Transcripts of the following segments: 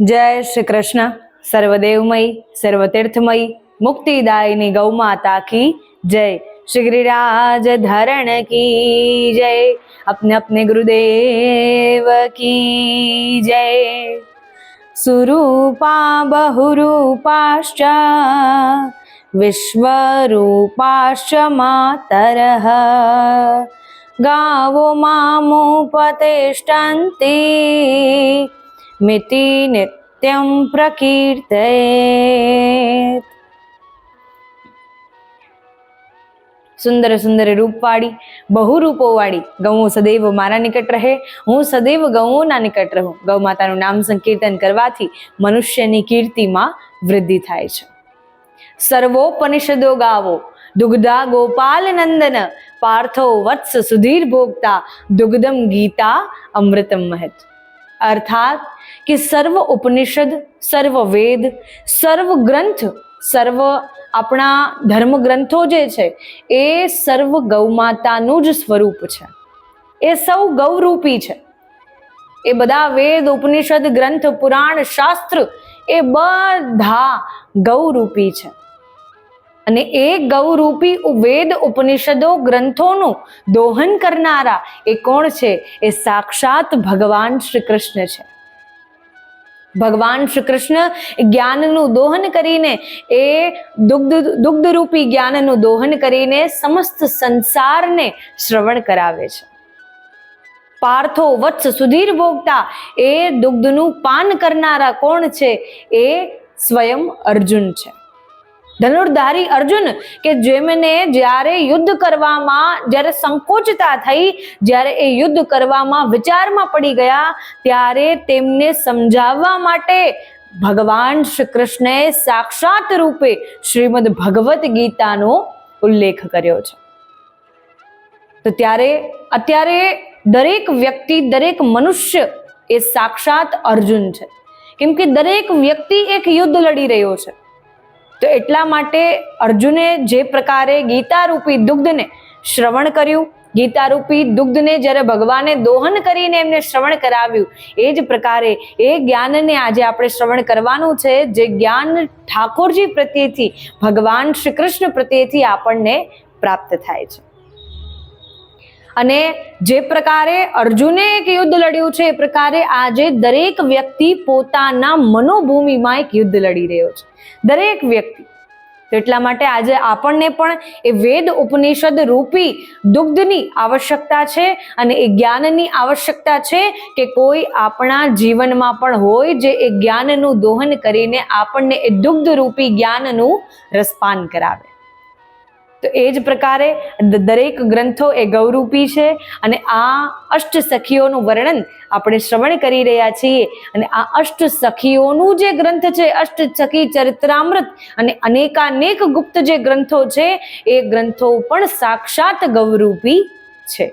જય શ્રી કૃષ્ણ. સર્વદેવમય, સર્વતીર્થમય, મુક્તિદાયની ગૌ માતા કી જય. શ્રી ગિરિરાજ ધરણ કી જય. અપને અપને ગુરુદેવ કી જય. સુરૂપા બહુરૂપાશ્ચ, વિશ્વરૂપાશ્ચ માતરઃ. ગાવો મામુપતિષ્ઠંતી मिति नित्यं प्रकीर्तयेत् સુંદર સુંદર રૂપવાળી બહુ રૂપોવાળી ગૌ સદૈવ મારા નિકટ રહે હું સદૈવ ગૌઓના નિકટ રહું ગૌ માતાનું નામ સંકીર્તન કરવાથી મનુષ્યની કીર્તિમાં વૃદ્ધિ થાય છે સર્વોપનિષદો ગાવો દુગ્ધા ગોપાલ નંદન પાર્થો વત્સ સુધીર ભોગતા દુગ્ધમ ગીતા અમૃતમ મહેત અર્થાત કે સર્વ ઉપનિષદ, સર્વ વેદ, સર્વ ગ્રંથ, સર્વ આપણા ધર્મ ગ્રંથો જે છે, એ સર્વ ગૌમાતાનું જ સ્વરૂપ છે. એ સૌ ગૌરૂપી છે. એ બધા વેદ, ઉપનિષદ, ગ્રંથ, પુરાણ, શાસ્ત્ર, એ બધા ગૌરૂપી છે. અને એ ગૌરૂપી વેદ, ઉપનિષદો, ગ્રંથોનું દોહન કરનારા એ કોણ છે? એ સાક્ષાત ભગવાન શ્રી કૃષ્ણ છે. ભગવાન શ્રી કૃષ્ણ જ્ઞાનનું દોહન કરીને એ દુગ્ધ, દુગ્ધરૂપી જ્ઞાનનું દોહન કરીને સમસ્ત સંસારને શ્રવણ કરાવે છે. પાર્થો વત્સ સુધીર ભોગતા એ દુગ્ધનું પાન કરનારા કોણ છે? એ સ્વયં અર્જુન છે. ધનુર્ધારી અર્જુન, કે જેમને જ્યારે યુદ્ધ કરવામાં, જ્યારે સંકોચતા થઈ, જ્યારે એ યુદ્ધ કરવામાં વિચારમાં પડી ગયા, ત્યારે તેમને સમજાવવા માટે ભગવાન શ્રી કૃષ્ણએ સાક્ષાત રૂપે શ્રીમદ ભગવદ્ ગીતાનો ઉલ્લેખ કર્યો છે. તો ત્યારે, અત્યારે દરેક વ્યક્તિ, દરેક મનુષ્ય એ સાક્ષાત અર્જુન છે. કેમ કે દરેક વ્યક્તિ એક યુદ્ધ લડી રહ્યો છે. તો એટલા માટે અર્જુને જે પ્રકારે ગીતારૂપી દુગ્ધને શ્રવણ કર્યું, ગીતારૂપી દુગ્ધને જ્યારે ભગવાને દોહન કરીને એમને શ્રવણ કરાવ્યું, એ જ પ્રકારે એ જ્ઞાનને આજે આપણે શ્રવણ કરવાનું છે. જે જ્ઞાન ઠાકોરજી પ્રત્યેથી, ભગવાન શ્રી કૃષ્ણ પ્રત્યેથી આપણને પ્રાપ્ત થાય છે. અને જે પ્રકારે અર્જુને એક યુદ્ધ લડ્યું છે, એ પ્રકારે આજે દરેક વ્યક્તિ પોતાના મનોભૂમિમાં એક યુદ્ધ લડી રહ્યો છે. દરેક વ્યક્તિ. એટલા માટે આજે આપણને પણ એ વેદ ઉપનિષદ રૂપી દુગ્ધની આવશ્યકતા છે અને એ જ્ઞાનની આવશ્યકતા છે કે કોઈ આપણા જીવનમાં પણ હોય જે એ જ્ઞાનનું દોહન કરીને આપણને એ દુગ્ધ રૂપી જ્ઞાનનું રસપાન કરાવે. તો એ જ પ્રકારે દરેક ગ્રંથો એ ગૌરૂપી છે અને આ અષ્ટ સખીઓનું વર્ણન આપણે શ્રવણ કરી રહ્યા છીએ. અને આ અષ્ટ સખીઓનું જે ગ્રંથ છે, અષ્ટ સખી ચરિત્રામૃત અને અનેકાનેક ગુપ્ત જે ગ્રંથો છે, એ ગ્રંથો પણ સાક્ષાત ગૌરૂપી છે.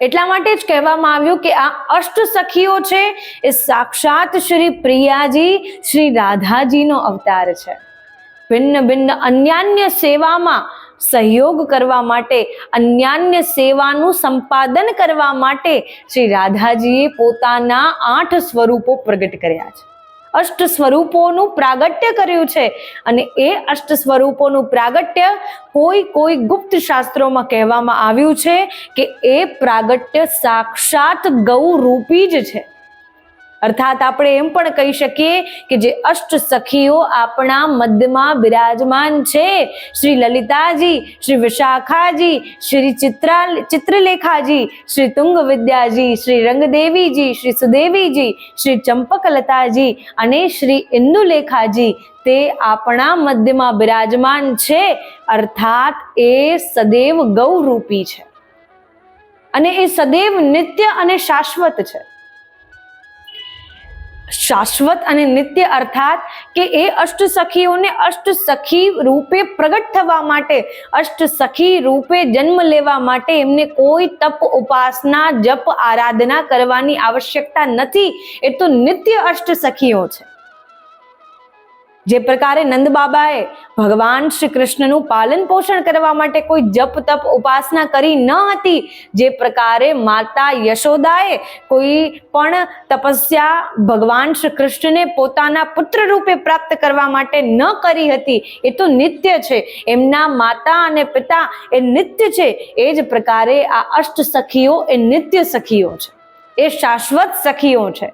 એટલા માટે જ કહેવામાં આવ્યું કે આ અષ્ટ સખીઓ છે, એ સાક્ષાત શ્રી પ્રિયાજી, શ્રી રાધાજીનો અવતાર છે. ભિન્ન ભિન્ન અન્યાન્ય સેવામાં સહયોગ કરવા માટે, અન્યાન્ય સેવાનું સંપાદન કરવા માટે શ્રી રાધાજીએ પોતાના આઠ સ્વરૂપો પ્રગટ કર્યા છે. અષ્ટ સ્વરૂપોનું પ્રાગટ્ય કર્યું છે અને એ અષ્ટ સ્વરૂપોનું પ્રાગટ્ય કોઈ કોઈ ગુપ્ત શાસ્ત્રોમાં કહેવામાં આવ્યું છે કે એ પ્રાગટ્ય સાક્ષાત ગૌરૂપી જ છે. અર્થાત આપણે એમ પણ કહી શકીએ કે જે અષ્ટ સખીઓ આપણા મધ્યમાં બિરાજમાન છે. શ્રી લલિતાજી, શ્રી વિશાખાજી, શ્રી ચિત્રા, ચિત્રલેખાજી, શ્રી તુંગ વિદ્યાજી શ્રી રંગદેવીજી, શ્રી સુદેવીજી, શ્રી ચંપકલતાજી અને શ્રી ઇન્દુલેખાજી તે આપણા મધ્યમાં બિરાજમાન છે. અર્થાત એ સદૈવ ગૌરૂપી છે. અને એ સદૈવ નિત્ય અને શાશ્વત છે. શાશ્વત અને નિત્ય અર્થાત કે એ અષ્ટ સખીઓને અષ્ટ સખી રૂપે પ્રગટ થવા માટે, અષ્ટ સખી રૂપે જન્મ લેવા માટે એમને કોઈ તપ, ઉપાસના, જપ, આરાધના કરવાની આવશ્યકતા નથી. એ તો નિત્ય અષ્ટ સખીઓ છે. જે પ્રકારે નંદ બાબાએ ભગવાન શ્રી કૃષ્ણનું પાલન પોષણ કરવા માટે કોઈ જપ, તપ, ઉપાસના કરી ન હતી, જે પ્રકારે માતા યશોદાએ કોઈ પણ તપસ્યા ભગવાન શ્રી કૃષ્ણને પોતાના પુત્ર રૂપે પ્રાપ્ત કરવા માટે ન કરી હતી. એ તો નિત્ય છે. એમના માતા અને પિતા એ નિત્ય છે. એ જ પ્રકારે આ અષ્ટ સખીઓ એ નિત્ય સખીઓ છે. એ શાશ્વત સખીઓ છે.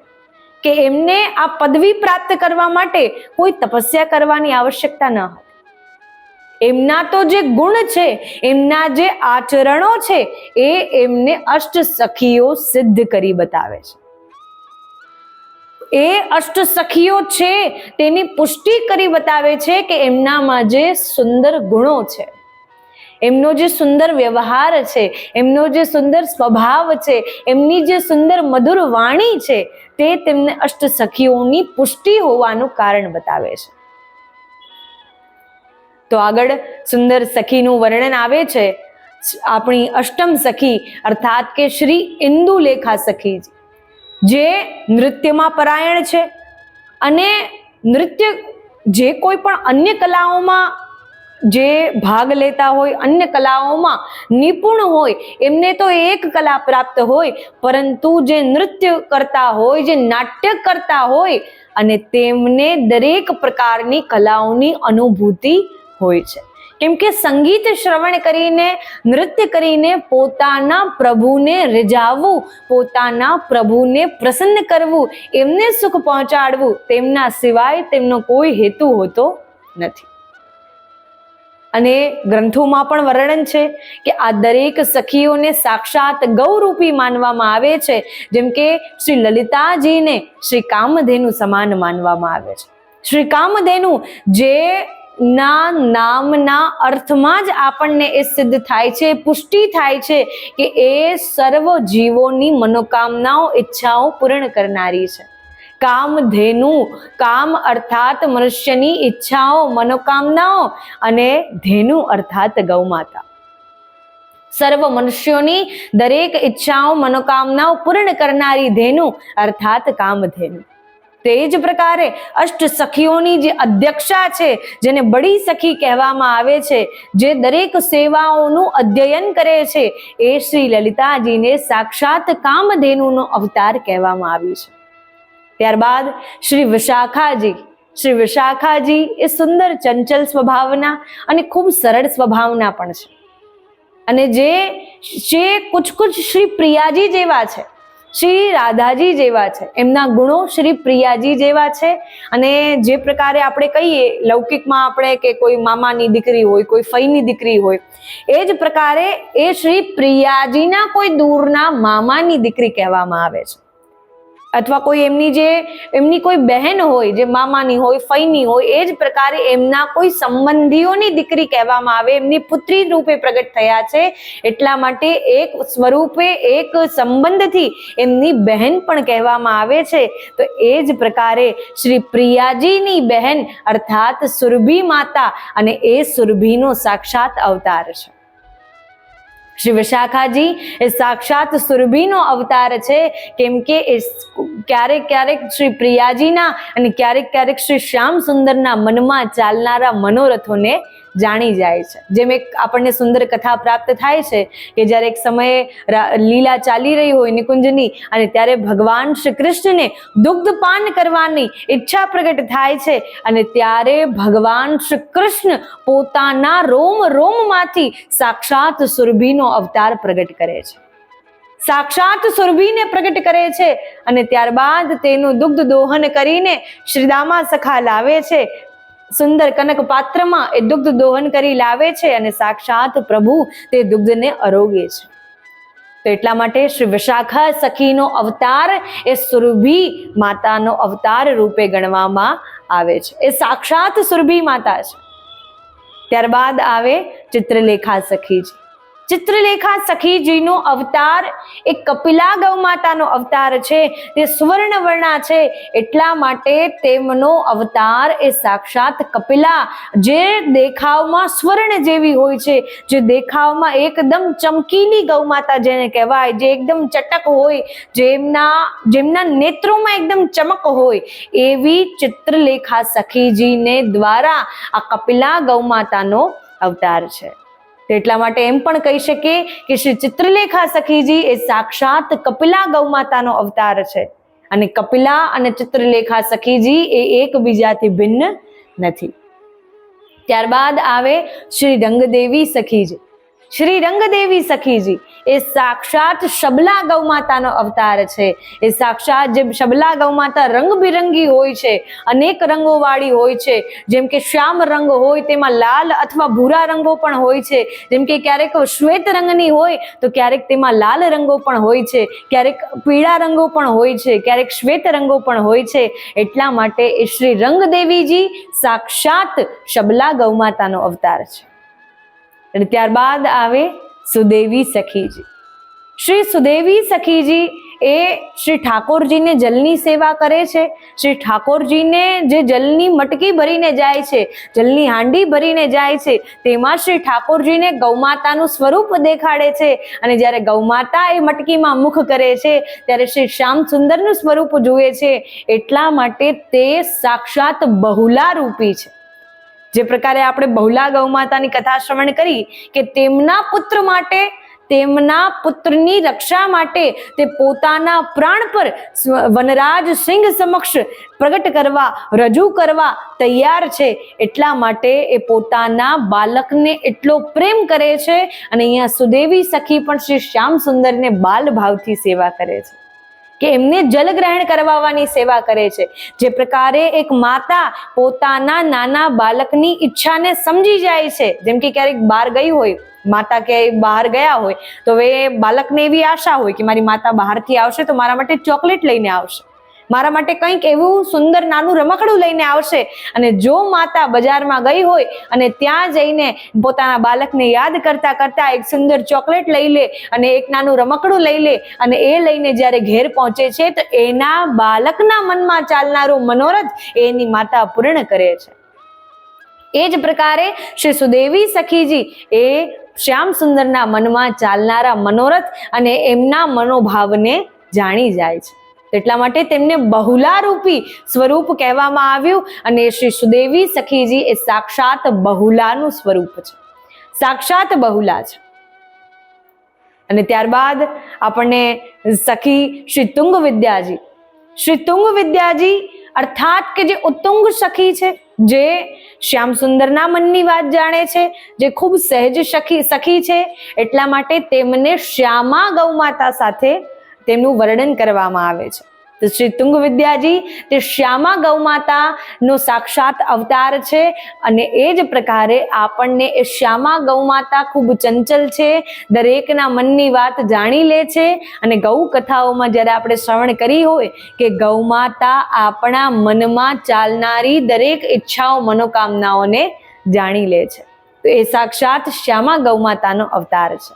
કે એમને આ પદવી પ્રાપ્ત કરવા માટે કોઈ તપસ્યા કરવાની આવશ્યકતા ન હતી એમના તો જે ગુણ છે, એમના જે આચરણો છે, એ એમને અષ્ટ સખીઓ સિદ્ધ કરી બતાવે છે. એ અષ્ટ સખીઓ છે, તેની પુષ્ટિ કરી બતાવે છે કે એમનામાં જે સુંદર ગુણો છે, એમનો જે સુંદર વ્યવહાર છે, એમનો જે સુંદર સ્વભાવ છે, એમની જે સુંદર મધુર વાણી છે તે તેમને અષ્ટ સખીઓની પુષ્ટિ હોવાનું કારણ બતાવે છે. તો આગળ સુંદર સખીનું વર્ણન આવે છે. આપણી અષ્ટમ સખી અર્થાત કે શ્રી ઇન્દુલેખા સખી જે નૃત્યમાં પરાયણ છે અને નૃત્ય જે કોઈ પણ અન્ય કલાઓમાં જે ભાગ લેતા હોય, અન્ય કલાઓમાં નિપુણ હોય, એમને તો એક કલા પ્રાપ્ત હોય, પરંતુ જે નૃત્ય કરતા હોય, જે નાટ્ય કરતા હોય, અને તેમને દરેક પ્રકારની કલાઓની અનુભૂતિ હોય છે. કેમ કે સંગીત શ્રવણ કરીને, નૃત્ય કરીને પોતાના પ્રભુને રીઝાવવું પોતાના પ્રભુને પ્રસન્ન કરવું, એમને સુખ પહોંચાડવું, તેમના સિવાય તેમનો કોઈ હેતુ હોતો નથી. અને ગ્રંથોમાં પણ વર્ણન છે કે આ દરેક સખીઓને સાક્ષાત ગૌરૂપી માનવામાં આવે છે, જેમ કે શ્રી લલિતાજીને શ્રી કામધેનુ સમાન માનવામાં આવે છે. શ્રી કામધેનુ જે ના નામના અર્થમાં જ આપણને એ સિદ્ધ થાય છે, પુષ્ટિ થાય છે કે એ સર્વ જીવોની મનોકામનાઓ, ઈચ્છાઓ પૂર્ણ કરનારી છે. કામધેનુ. કામ અર્થાત મનુષ્યની ઈચ્છાઓ, મનોકામનાઓ અને ધેનુ અર્થાત ગૌમાતા. સર્વ મનુષ્યોની દરેક ઈચ્છાઓ, મનોકામનાઓ પૂર્ણ કરનારી ધેનુ અર્થાત કામધેનુ. તે જ પ્રકારે અષ્ટ સખીઓની જે અધ્યક્ષા છે, જેને બડી સખી કહેવામાં આવે છે, જે દરેક સેવાઓનું અધ્યયન કરે છે, એ શ્રી લલિતાજીને સાક્ષાત કામધેનુનો અવતાર કહેવામાં આવી છે. ત્યારબાદ શ્રી વિશાખાજી. શ્રી વિશાખાજી એ સુંદર ચંચલ સ્વભાવના અને ખૂબ સરળ સ્વભાવના પણ છે. અને જે જે કુછ કુછ શ્રી પ્રિયાજી જેવા છે, શ્રી રાધાજી જેવા છે, એમના ગુણો શ્રી પ્રિયાજી જેવા છે. અને જે પ્રકારે આપણે કહીએ, લૌકિકમાં આપણે કે કોઈ મામાની દીકરી હોય, કોઈ ફઈની દીકરી હોય, એ જ પ્રકારે એ શ્રી પ્રિયાજીના કોઈ દૂરના મામાની દીકરી કહેવામાં આવે છે. અથવા કોઈ એમની જે, એમની કોઈ બહેન હોય, જે મામાની હોય, ફઈની હોય, એ જ પ્રકારે એમના કોઈ સંબંધીઓની દીકરી કહેવામાં આવે, એમની પુત્રી રૂપે પ્રગટ થયા છે. એટલા માટે એક સ્વરૂપે, એક સંબંધથી એમની બહેન પણ કહેવામાં આવે છે. તો એ જ પ્રકારે શ્રી પ્રિયાજીની બહેન અર્થાત સુરભી માતા અને એ સુરભીનો સાક્ષાત અવતાર છે. શ્રી વિશાખાજી, એ સાક્ષાત સુરભીનો અવતાર છે. કેમ કે એ ક્યારેક ક્યારેક શ્રી પ્રિયાજીના અને ક્યારેક ક્યારેક શ્રી શ્યામ સુંદરના મનમાં ચાલનારા મનોરથોને જાણી જાય છે. જેમ એક આપણને સુંદર કથા પ્રાપ્ત થાય છે કે જ્યારે એક સમયે લીલા ચાલી રહી હોય નિકુંજની અને ત્યારે ભગવાન શ્રી કૃષ્ણને દુગ્ધપાન કરવાની ઈચ્છા પ્રગટ થાય છે અને ત્યારે ભગવાન શ્રી કૃષ્ણ પોતાના રોમ રોમમાંથી સાક્ષાત સુરભીનો અવતાર પ્રગટ કરે છે. સાક્ષાત સુરભીને પ્રગટ કરે છે અને ત્યારબાદ તેનું દુગ્ધ દોહન કરીને શ્રીદામા સખા લાવે છે. સુંદર કનક પાત્રમાં એ દુગ્ધ દોહન કરી લાવે છે અને સાક્ષાત પ્રભુ તે દુગ્ધને અરોગે છે. તો એટલા માટે શ્રી વિશાખા સખીનો અવતાર એ સુરભી માતાનો અવતાર રૂપે ગણવામાં આવે છે. એ સાક્ષાત સુરભી માતા છે. ત્યારબાદ આવે ચિત્રલેખા સખીજી ચિત્રલેખા સખીજીનો અવતાર એ કપિલા ગૌ માતાનો અવતાર છે, તે સુવર્ણ વર્ણા છે, એટલા માટે તેમનો અવતાર એ સાક્ષાત કપિલા જે દેખાવમાં સ્વર્ણ જેવી હોય છે, જે દેખાવમાં એકદમ ચમકીલી ગૌ માતા જેને કહેવાય, જે એકદમ ચટક હોય, જેમના જેમના નેત્રોમાં એકદમ ચમક હોય, એવી ચિત્રલેખા સખીજીને દ્વારા આ કપિલા ગૌ માતાનો અવતાર છે. એટલા માટે એમ પણ કહી શકીએ કે શ્રી ચિત્રલેખા સખીજી એ સાક્ષાત કપિલા ગૌમાતાનો અવતાર છે. અને કપિલા અને ચિત્રલેખા સખીજી એ એકબીજાથી ભિન્ન નથી. ત્યારબાદ આવે શ્રી રંગદેવી સખીજી. શ્રી રંગદેવી સખીજી એ સાક્ષાત શબલા ગૌ માતાનો અવતાર છે. એ સાક્ષાત જે શબલા ગૌ માતા રંગબિરંગી હોય છે, અનેક રંગોવાળી હોય છે, જેમ કે શ્યામ રંગ હોય તેમાં લાલ અથવા ભૂરા રંગો પણ હોય છે, જેમ કે ક્યારેક શ્વેત રંગની હોય તો ક્યારેક તેમાં લાલ રંગો પણ હોય છે, ક્યારેક પીળા રંગો પણ હોય છે, ક્યારેક શ્વેત રંગો પણ હોય છે. એટલા માટે એ શ્રી રંગદેવીજી સાક્ષાત શબલા ગૌ માતાનો અવતાર છે. અને ત્યારબાદ આવે સુદેવી સખીજી. શ્રી સુદેવી સખીજી એ શ્રી ઠાકોરજીને જલની સેવા કરે છે. શ્રી ઠાકોરજીને જે જલની મટકી ભરીને જાય છે, જલની હાંડી ભરીને જાય છે, તેમાં શ્રી ઠાકોરજીને ગૌમાતાનું સ્વરૂપ દેખાડે છે. અને જ્યારે ગૌમાતા એ મટકીમાં મુખ કરે છે, ત્યારે શ્રી શ્યામ સુંદરનું સ્વરૂપ જુએ છે. એટલા માટે તે સાક્ષાત બહુલા રૂપી છે. જે પ્રકારે આપણે બહુલા ગૌ માતાની કથા શ્રવણ કરી કે તેમના પુત્ર માટે, તેમના પુત્રની રક્ષા માટે તે પોતાના પ્રાણ પર વનરાજ સિંહ સમક્ષ પ્રગટ કરવા, રજૂ કરવા તૈયાર છે. એટલા માટે એ પોતાના બાલકને એટલો પ્રેમ કરે છે અને અહીંયા સુદેવી સખી પણ શ્રી શ્યામ સુંદરને બાલ ભાવથી સેવા કરે છે. કે એમને જલગ્રહણ કરવાની સેવા કરે છે. જે પ્રકારે એક માતા પોતાના નાના બાળકની ઈચ્છાને સમજી જાય છે. જેમ કે ક્યારેક બહાર ગઈ હોય, માતા ક્યાંય બહાર ગયા હોય, તો હવે બાળકને એવી આશા હોય કે મારી માતા બહારથી આવશે તો મારા માટે ચોકલેટ લઈને આવશે. મારા માટે કંઈક એવું સુંદર નાનું રમકડું લઈને આવશે. અને જો માતા બજારમાં ગઈ હોય અને ત્યાં જઈને પોતાના બાળકને યાદ કરતા કરતા એક સુંદર ચોકલેટ લઈ લે અને એક નાનું રમકડું લઈ લે અને એ લઈને જ્યારે ઘેર પહોંચે છે, તો એના બાળકના મનમાં ચાલનારો મનોરથ એની માતા પૂર્ણ કરે છે. એ જ પ્રકારે શ્રી સુદેવી સખીજી એ શ્યામ સુંદરના મનમાં ચાલનારા મનોરથ અને એમના મનોભાવને જાણી જાય છે. એટલા માટે તેમને બહુલા રૂપી સ્વરૂપ કહેવામાં આવ્યું અને શ્રી સુદેવી સખીજી એ સાક્ષાત બહુલાનું સ્વરૂપ છે. સાક્ષાત બહુલા છે. અને ત્યારબાદ આપણને સખી શ્રી તુંગ વિદ્યાજી. શ્રી તુંગ વિદ્યાજી અર્થાત કે જે ઉત્તુંગ સખી છે, જે શ્યામ સુંદરના મનની વાત જાણે છે, જે ખૂબ સહેજ સખી સખી છે, એટલા માટે તેમને શ્યામા ગૌમાતા સાથે તેમનું વર્ણન કરવામાં આવે છે. તો શ્રી તુંગ વિદ્યાજી તે શ્યામા ગૌ માતાનો સાક્ષાત અવતાર છે અને એ જ પ્રકારે આપણને એ શ્યામા ગૌ માતા ખૂબ ચંચલ છે, દરેકના મનની વાત જાણી લે છે અને ગૌ કથાઓમાં જ્યારે આપણે શ્રવણ કરી હોય કે ગૌ માતા આપણા મનમાં ચાલનારી દરેક ઈચ્છાઓ, મનોકામનાઓને જાણી લે છે. તો એ સાક્ષાત શ્યામા ગૌ માતાનો અવતાર છે.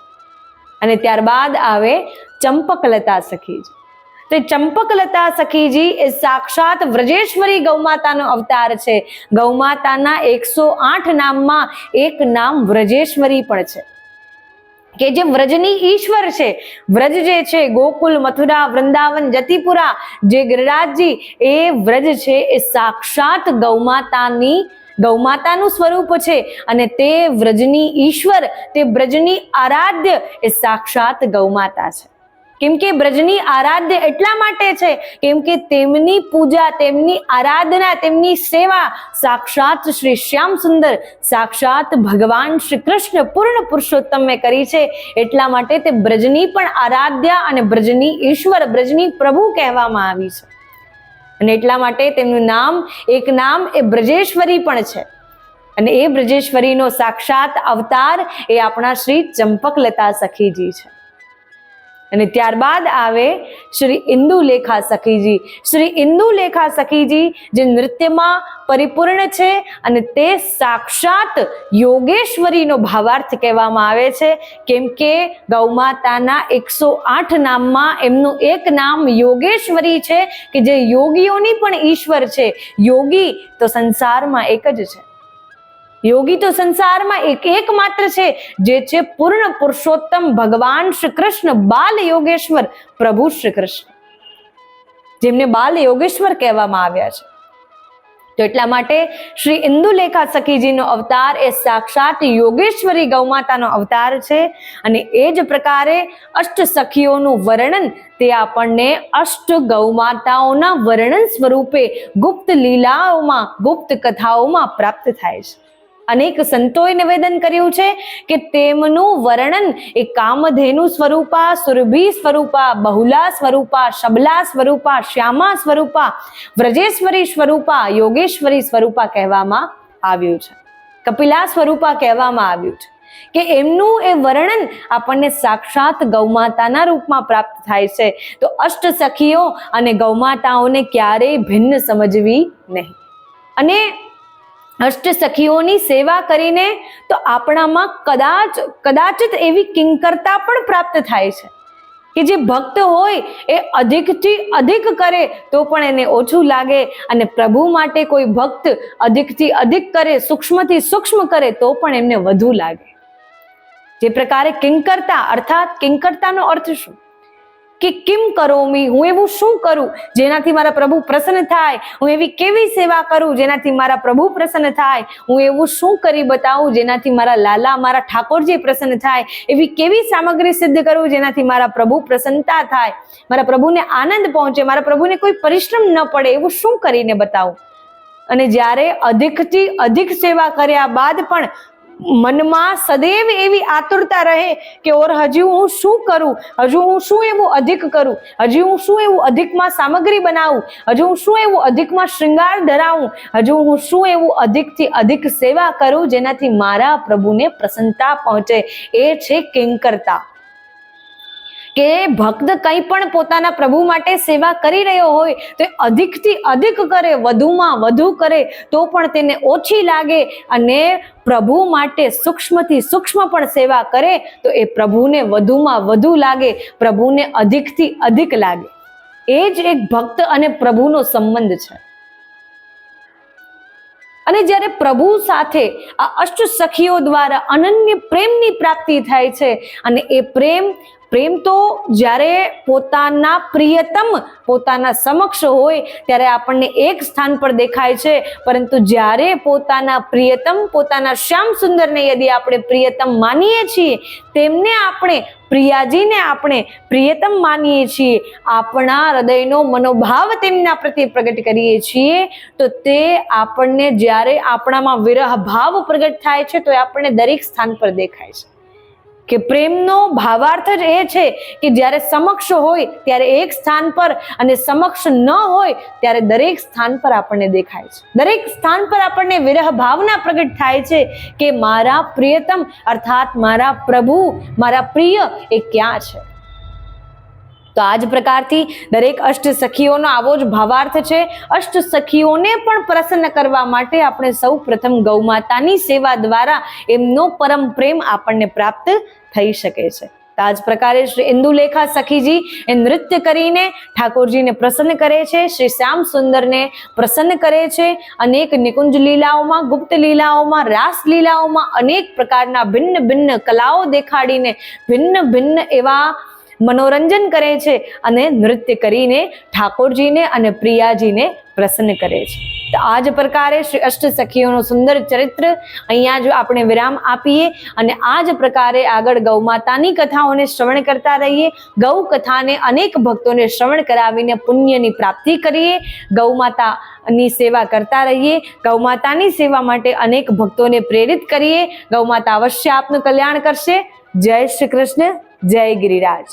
અને ત્યારબાદ આવે ચંપકલતા સખીજી. તો ચંપકલતા સખીજી એ સાક્ષાત વ્રજેશ્વરી ગૌમાતાનો અવતાર છે. ગૌમાતાના એકસો આઠ નામમાં એક નામ વ્રજેશ્વરી પણ છે. કે જે વ્રજની ઈશ્વર છે. વ્રજ જે છે, ગોકુલ, મથુરા, વૃંદાવન, જતીપુરા, જે ગિરિરાજજી, એ વ્રજ છે, એ સાક્ષાત ગૌમાતાની, ગૌમાતાનું સ્વરૂપ છે. અને તે વ્રજની ઈશ્વર, તે વ્રજની આરાધ્ય એ સાક્ષાત ગૌમાતા છે. કેમ કે બ્રજની આરાધ્ય એટલા માટે છે, કેમ કે તેમની પૂજા, તેમની આરાધના, તેમની સેવા સાક્ષાત શ્રી શ્યામ સુંદર, સાક્ષાત ભગવાન શ્રી કૃષ્ણ પૂર્ણ પુરુષોત્તમે કરી છે. એટલા માટે તે બ્રજની પણ આરાધ્ય અને બ્રજની ઈશ્વર, બ્રજની પ્રભુ કહેવામાં આવી છે. અને એટલા માટે તેમનું નામ, એક નામ એ બ્રજેશ્વરી પણ છે. અને એ બ્રજેશ્વરીનો સાક્ષાત અવતાર એ આપણા શ્રી ચંપકલતા સખીજી છે. અને ત્યારબાદ આવે શ્રી ઇન્દુલેખા સખીજી. શ્રી ઇન્દુલેખા સખીજી જે નૃત્યમાં પરિપૂર્ણ છે અને તે સાક્ષાત યોગેશ્વરીનો ભાવાર્થ કહેવામાં આવે છે. કેમ કે ગૌમાતાના એકસો આઠ નામમાં એમનું એક નામ યોગેશ્વરી છે કે જે યોગીઓની પણ ઈશ્વર છે. યોગી તો સંસારમાં એક જ છે. યોગી તો સંસારમાં એક એકમાત્ર છે, જે છે પૂર્ણ પુરુષોત્તમ ભગવાન શ્રી કૃષ્ણ બાલ યોગેશ્વર પ્રભુ શ્રી કૃષ્ણ જેમને બાલ યોગેશ્વર કહેવામાં આવ્યા છે. તો એટલા માટે શ્રી ઇન્દુલેખા સખીજીનો અવતાર એ સાક્ષાત યોગેશ્વરી ગૌમાતાનો અવતાર છે અને એ જ પ્રકારે અષ્ટ સખીઓનું વર્ણન તે આપણને અષ્ટ ગૌમાતાઓના વર્ણન સ્વરૂપે ગુપ્ત લીલાઓમાં, ગુપ્ત કથાઓમાં પ્રાપ્ત થાય છે. અનેક સંતોએ નિવેદન કર્યું છે કે તેમનું વર્ણન એ કામધેનુ સ્વરૂપા, સુરભી સ્વરૂપા, બહુલા સ્વરૂપા, શબલા સ્વરૂપા, શ્યામા સ્વરૂપા, વ્રજેશ્વરી સ્વરૂપા, યોગેશ્વરી સ્વરૂપા કહેવામાં આવ્યું છે. કપિલા સ્વરૂપા કહેવામાં આવ્યું છે કે એમનું એ વર્ણન આપણને સાક્ષાત ગૌમાતાના રૂપમાં પ્રાપ્ત થાય છે. તો અષ્ટ સખીઓ અને ગૌમાતાઓને ક્યારેય ભિન્ન સમજવી નહીં. અને અષ્ટ સખીઓની સેવા કરીને તો આપણામાં કદાચ, કદાચિત એવી કિંકરતા પણ પ્રાપ્ત થાય છે. કે જે ભક્ત હોય એ અધિકથી અધિક કરે તો પણ એને ઓછું લાગે અને પ્રભુ માટે કોઈ ભક્ત અધિકથી અધિક કરે, સૂક્ષ્મથી સૂક્ષ્મ કરે તો પણ એમને વધુ લાગે. જે પ્રકારે કિંકરતા, અર્થાત કિંકરતાનો અર્થ શું? કે કિમ કરોમી હું એવું શું કરું? જેનાથી મારા પ્રભુ પ્રસન્ન થાય. હું એવી કેવી સેવા કરું જેનાથી મારા પ્રભુ પ્રસન્ન થાય? હું એવું શું કરી બતાવું જેનાથી મારા લાલા, મારા ઠાકોરજી પ્રસન્ન થાય? એવી કેવી સામગ્રી સિદ્ધ કરું જેનાથી મારા પ્રભુ પ્રસન્નતા થાય? મારા પ્રભુને આનંદ પહોંચે, મારા પ્રભુને કોઈ પરિશ્રમ ન પડે, એવું શું કરીને બતાવું? અને જ્યારે અધિકથી અધિક સેવા કર્યા બાદ પણ મનમાં સદૈવ એવી આતુરતા રહે કે ઓર હજુ હું શું કરું? હજુ હું શું એવું અધિક કરું? હજુ હું શું એવું અધિકમાં સામગ્રી બનાવું? હજુ હું શું એવું અધિકમાં શૃંગાર ધરાવું? હજુ હું શું એવું અધિકથી અધિક સેવા કરું જેનાથી મારા પ્રભુને પ્રસન્નતા પહોંચે? એ છે કિંકરતા. કે ભક્ત કંઈ પણ પોતાના પ્રભુ માટે સેવા કરી રહ્યો હોય, તો એ અધિકથી અધિક કરે, વધુમાં વધુ કરે, તો પણ તેને ઓછી લાગે અને પ્રભુ માટે સૂક્ષ્મથી સૂક્ષ્મ પણ સેવા કરે, તો એ પ્રભુને વધુમાં વધુ લાગે, પ્રભુને અધિકથી અધિક લાગે. એ જ એક ભક્ત અને પ્રભુનો સંબંધ છે. અને જ્યારે પ્રભુ સાથે આ અષ્ટ સખીઓ દ્વારા અનન્ય પ્રેમની પ્રાપ્તિ થાય છે, અને એ પ્રેમ પ્રેમ તો જ્યારે પોતાના પ્રિયતમ પોતાના સમક્ષ હોય, ત્યારે આપણને એક સ્થાન પર દેખાય છે. પરંતુ જ્યારે પોતાના પ્રિયતમ, પોતાના શ્યામ સુંદરને યદી આપણે પ્રિયતમ માનીએ છીએ, તેમને આપણે, પ્રિયાજીને આપણે પ્રિયતમ માનીએ છીએ. આપણા હૃદયનો મનોભાવ તેમના પ્રત્યે પ્રગટ કરીએ છીએ, તો તે આપણને જ્યારે આપણામાં વિરહ ભાવ પ્રગટ થાય છે, તો એ આપણને દરેક સ્થાન પર દેખાય છે. કે પ્રેમનો ભાવાર્થ જ એ છે કે જ્યારે સમક્ષ હોય ત્યારે એક સ્થાન પર અને સમક્ષ ન હોય ત્યારે દરેક સ્થાન પર આપણને દેખાય છે. દરેક સ્થાન પર આપણને વિરહ ભાવના પ્રગટ થાય છે કે મારા પ્રિયતમ અર્થાત મારા પ્રભુ, મારા પ્રિય એ ક્યાં છે? તો આ જ પ્રકારથી દરેક અષ્ટ સખીઓનો આવો જ ભાવાર્થ છે. અષ્ટ સખીઓને પણ પ્રસન્ન કરવા માટે આપણે સૌ પ્રથમ ગૌમાતાની સેવા દ્વારા એમનો પરમ પ્રેમ આપણને પ્રાપ્ત થઈ શકે છે. આ જ પ્રકારે શ્રી ઇન્દુલેખા સખીજી એ નૃત્ય કરીને ઠાકોરજીને પ્રસન્ન કરે છે. શ્રી શ્યામ સુંદરને પ્રસન્ન કરે છે. અનેક નિકુંજ લીલાઓમાં, ગુપ્ત લીલાઓમાં, રાસ લીલાઓમાં અનેક પ્રકારના ભિન્ન ભિન્ન કલાઓ દેખાડીને ભિન્ન ભિન્ન એવા મનોરંજન કરે છે અને નૃત્ય કરીને ઠાકોરજીને અને પ્રિયાજીને પ્રસન્ન કરે છે. તો આ જ પ્રકારે શ્રી અષ્ટ સખીઓનું સુંદર ચરિત્ર અહીંયા જો આપણે વિરામ આપીએ અને આ જ પ્રકારે આગળ ગૌમાતાની કથાઓને શ્રવણ કરતા રહીએ, ગૌ કથાને અનેક ભક્તોને શ્રવણ કરાવીને પુણ્યની પ્રાપ્તિ કરીએ ગૌમાતાની સેવા કરતા રહીએ ગૌમાતાની સેવા માટે અનેક ભક્તોને પ્રેરિત કરીએ ગૌમાતા અવશ્ય આપનું કલ્યાણ કરશે. જય શ્રી કૃષ્ણ, જય ગિરિરાજ.